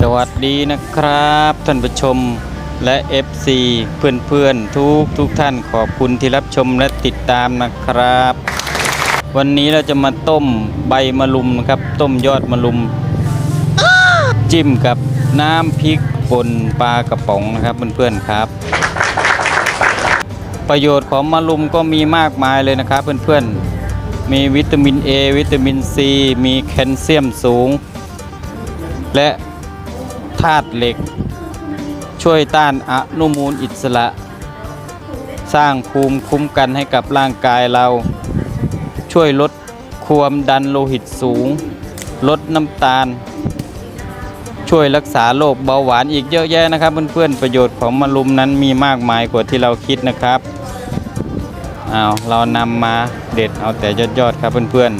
สวัสดีนะครับ ท่านผู้ชมและ FC เพื่อนๆ ทุกทุกท่านขอบคุณที่รับชมและติดตามนะครับ วันนี้เราจะมาต้มใบมะลุมนะครับ ต้มยอดมะลุม จิ้มกับน้ำพริกป่นปลากระป๋องนะครับเพื่อนๆครับ ประโยชน์ของมะลุมก็มีมากมายเลยนะครับเพื่อนๆ มีวิตามิน A วิตามิน C มีแคลเซียมสูง และ ธาตุเหล็ก ช่วยต้านอนุมูลอิสระ สร้างภูมิคุ้มกันให้กับร่างกายเรา ช่วยลดความดันโลหิตสูง ลดน้ำตาล ช่วยรักษาโรคเบาหวานอีกเยอะแยะนะครับ เพื่อนๆประโยชน์ของมะรุมนั้นมีมากมายกว่าที่เราคิดนะครับเอาเรานำมาเด็ดเอาแต่ยอดๆครับเพื่อน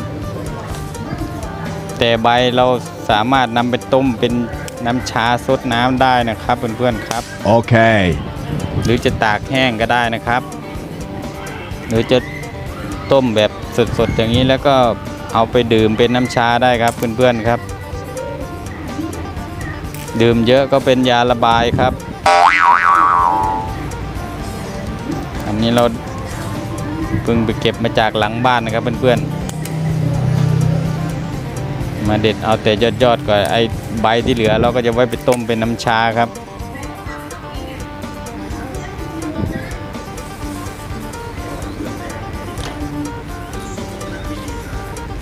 ๆแต่ใบเราสามารถนำไปต้มเป็น น้ำชาซดน้ำได้นะครับเพื่อนๆครับ Okay. หรือจะตากแห้งก็ได้นะครับ หรือจะต้มแบบสดๆอย่างนี้แล้วก็เอาไปดื่มเป็นน้ำชาได้ครับเพื่อนๆครับ ดื่มเยอะก็เป็นยาระบายครับ อันนี้เราเพิ่งไปเก็บมาจากหลังบ้านนะครับเพื่อนๆ มาเด็ดเอาแต่ยอดๆก่อนไอ้ใบที่เหลือเราก็จะไว้ไปต้มเป็นน้ำชาครับ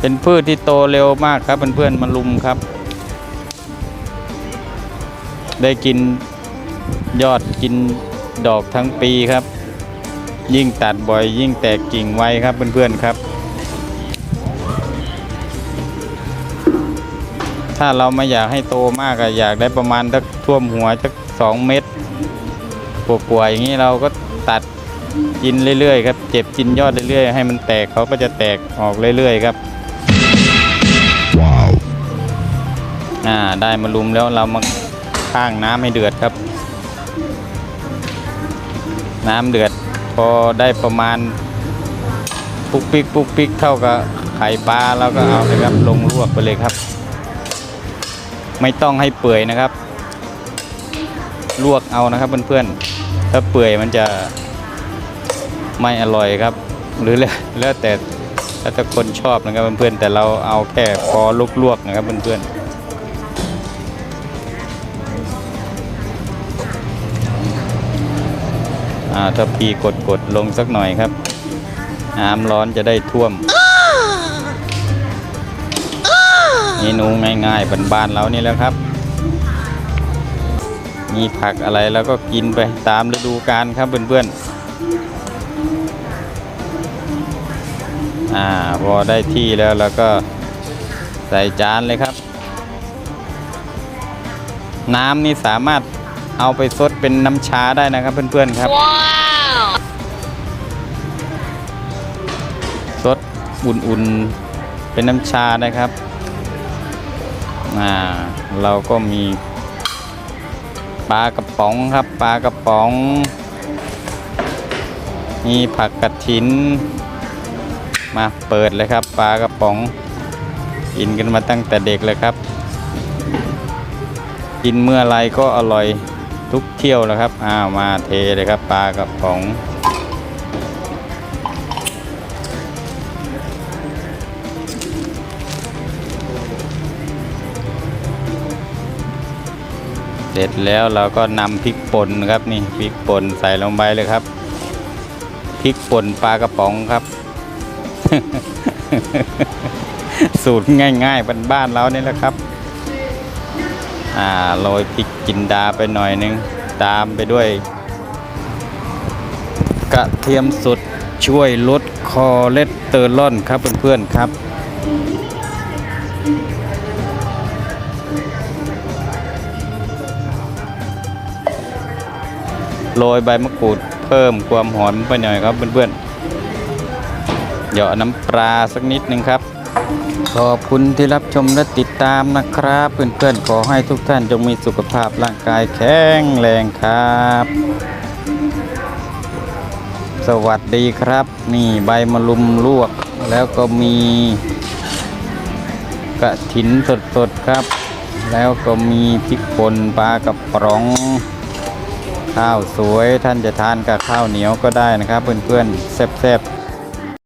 เป็นพืชที่โตเร็วมากครับเพื่อนๆมาลุมครับ ได้กินยอดกินดอกทั้งปีครับ ยิ่งตัดบ่อยยิ่งแตกกิ่งไวครับเพื่อนๆครับ ถ้าเราไม่อยากให้โตมากอะอยากได้ประมาณสักท่วมหัวสักสองเม็ดกว่าๆอย่างนี้เราก็ตัดกินเรื่อยๆครับเจ็บกินยอดเรื่อยๆ ให้มันแตกเขาก็จะแตกออกเรื่อยๆครับ Wow. อ่าได้มาลุมแล้วเรามาข้างน้ำให้เดือดครับ น้ำเดือดพอได้ประมาณปุกปิกปุกปิกเท่ากับไข่ปลาเราก็เอาเลยครับลงลวกไปเลยครับ ไม่ต้องให้เปื่อยนะครับ ลวกเอานะครับเพื่อนๆถ้าเปื่อยมันจะไม่อร่อยครับ หรือแล้วแล้วแต่แล้วแต่คนชอบนะครับเพื่อนๆแต่เราเอาแค่พอลวกๆนะครับเพื่อนๆอ่าถ้าพีกดกดๆลงสักหน่อยครับน้ำร้อนจะได้ท่วม เมนูง่ายๆบ้านๆเรานี่แหล้วครับ มีผักอะไรแล้วก็กินไปตามฤดูกาลครับเพื่อนๆอ่าพอได้ที่แล้วเราก็ใส่จานเลยครับ น้ำนี่สามารถเอาไปซดเป็นน้ำชาได้นะครับเพื่อนๆครับซดอุ่นๆเป็นน้ำชานะครับ อ่าเราก็มีปลากระป๋องครับปลากระป๋อง มีผักกระถิน มาเปิดเลยครับปลากระป๋องกินกันมาตั้งแต่เด็กเลยครับ กินเมื่อไรก็อร่อยทุกเที่ยวแล้วครับอ้าวมาเทเลยครับปลากระป๋อง เสร็จแล้วเราก็นำพริกป่นครับนี่พริกป่นใส่ลงไปเลยครับพริกป่นปลากระป๋องครับ สูตรง่ายๆบ้านๆเรานี่แหละครับ อ่าโรยพริกจินดาไปหน่อยนึง ตามไปด้วย กระเทียมสดช่วยลดคอเลสเตอรอลครับเพื่อนๆครับ โรยใบมะกรูดเพิ่มความหอมไปหน่อยครับเพื่อนๆเหยาะน้ำปลาสักนิดหนึ่งครับขอบคุณที่รับชมและติดตามนะครับ เพื่อนๆ ขอให้ทุกท่านจงมีสุขภาพร่างกายแข็งแรงครับ สวัสดีครับ นี่ใบมะลุมลวก แล้วก็มีกระถินสดๆครับ แล้วก็มีพริกป่นปลากระป๋อง ข้าวสวยท่านจะทานกับข้าวเหนียวก็ได้นะครับ เพื่อนๆแซ่บๆ